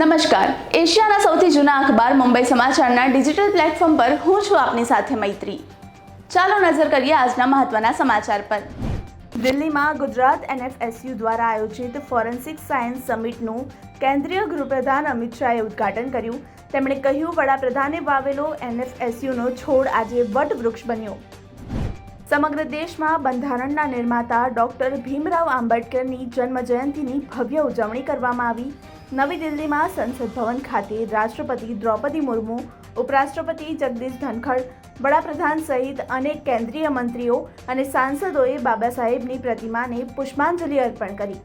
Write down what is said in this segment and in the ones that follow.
નમસ્કાર. એશિયાના સૌથી જૂના અખબાર મુંબઈ સમાચારના ડિજિટલ પ્લેટફોર્મ પર હું છું આપની સાથે મૈત્રી. ચાલો નજર કરીએ આજના મહત્વના સમાચાર પર. દિલ્હીમાં ગુજરાત એનએફએસયુ દ્વારા આયોજિત ફોરેન્સિક સાયન્સ સમિટનું કેન્દ્રીય ગૃહપ્રધાન અમિત શાહે ઉદ્ઘાટન કર્યું. તેમણે કહ્યું, વડાપ્રધાને વાવેલો એનએફએસયુનો છોડ આજે વટવૃક્ષ બન્યો. સમગ્ર દેશમાં બંધારણના નિર્માતા ડોક્ટર ભીમરાવ આંબેડકરની જન્મજયંતિની ભવ્ય ઉજવણી કરવામાં આવી. નવી દિલ્હીમાં સંસદ ભવન ખાતે રાષ્ટ્રપતિ દ્રૌપદી મુર્મુ, ઉપરાષ્ટ્રપતિ જગદીશ ધનખડ, વડાપ્રધાન સહિત અનેક કેન્દ્રીય મંત્રીઓ અને સાંસદોએ બાબા સાહેબની પ્રતિમાને પુષ્પાંજલિ અર્પણ કરી.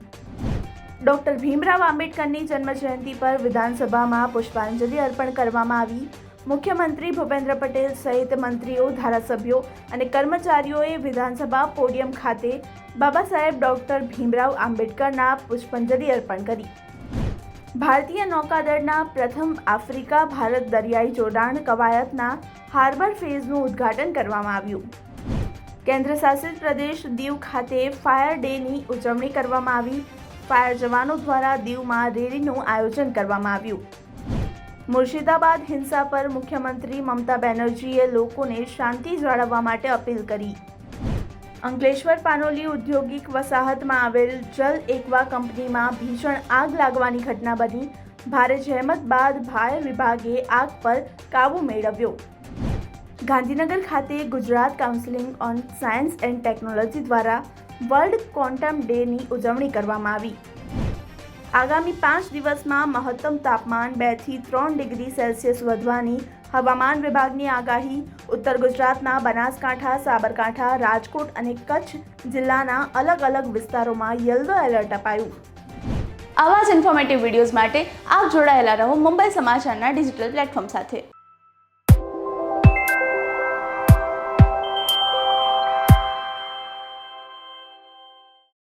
ડોક્ટર ભીમરાવ આંબેડકરની જન્મજયંતિ પર વિધાનસભામાં પુષ્પાંજલિ અર્પણ કરવામાં આવી. મુખ્યમંત્રી ભૂપેન્દ્ર પટેલ સહિત મંત્રીઓ, ધારાસભ્યો અને કર્મચારીઓએ વિધાનસભા પોડિયમ ખાતે બાબા સાહેબ ડોક્ટર ભીમરાવ આંબેડકરના પુષ્પાંજલિ અર્પણ કરી. ભારતીય નૌકાદળના પ્રથમ આફ્રિકા ભારત દરિયાઈ જોડાણ કવાયતના હાર્બર ફેઝનું ઉદ્ઘાટન કરવામાં આવ્યું. કેન્દ્ર શાસિત પ્રદેશ દીવ ખાતે ફાયર ડેની ઉજવણી કરવામાં આવી. ફાયર જવાનો દ્વારા દીવમાં રેલીનું આયોજન કરવામાં આવ્યું. મુર્શિદાબાદ હિંસા પર મુખ્યમંત્રી મમતા બેનર્જીએ લોકોને શાંતિ જાળવવા માટે અપીલ કરી. અંકલેશ્વર પાનોલી ઔદ્યોગિક વસાહતમાં આવેલ જલ એકવા કંપનીમાં ભીષણ આગ લાગવાની ઘટના બની. ભારે જહેમત બાદ ફાયર વિભાગે આગ પર કાબૂ મેળવ્યો. ગાંધીનગર ખાતે Gujarat counselling on science and technology દ્વારા વર્લ્ડ ક્વોન્ટમ ડેની ઉજવણી કરવામાં આવી. આગામી પાંચ દિવસમાં મહત્તમ તાપમાન બેથી ત્રણ ડિગ્રી સેલ્સિયસ વધવાની હવામાન વિભાગની આગાહી, ઉત્તર ગુજરાતના બનાસકાંઠા, સાબરકાંઠા, રાજકોટ અને કચ્છ જિલ્લાના અલગ અલગ વિસ્તારોમાં યલો એલર્ટ અપાયું. આવા જ ઇન્ફોર્મેટિવ વિડીયોઝ માટે આપ જોડાયેલા રહો મુંબઈ સમાચારના ડિજિટલ પ્લેટફોર્મ સાથે.